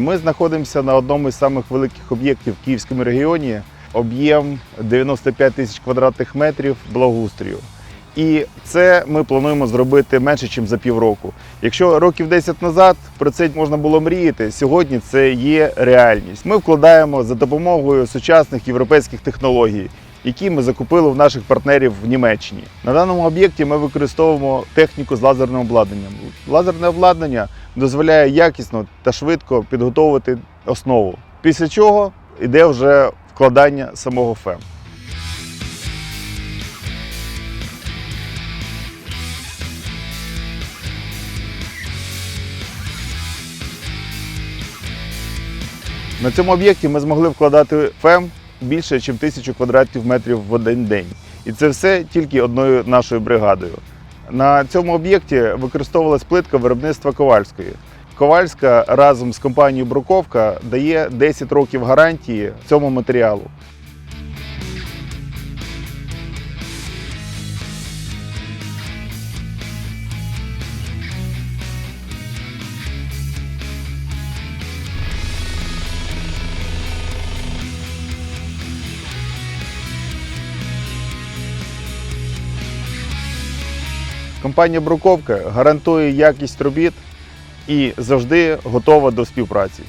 Ми знаходимося на одному із самих великих об'єктів в Київському регіоні. Об'єм 95 тисяч квадратних метрів благоустрою. І це ми плануємо зробити менше, ніж за півроку. Якщо років 10 назад про це можна було мріяти, сьогодні це є реальність. Ми вкладаємо за допомогою сучасних європейських технологій, які ми закупили в наших партнерів в Німеччині. На даному об'єкті ми використовуємо техніку з лазерним обладнанням. Лазерне обладнання дозволяє якісно та швидко підготовити основу. Після чого йде вже вкладання самого ФЕМ. На цьому об'єкті ми змогли вкладати ФЕМ більше, ніж тисячу квадратів метрів в один день. І це все тільки одною нашою бригадою. На цьому об'єкті використовувалась плитка виробництва Ковальської. Ковальська разом з компанією Бруковка дає 10 років гарантії цьому матеріалу. Компанія Бруковка гарантує якість робіт і завжди готова до співпраці.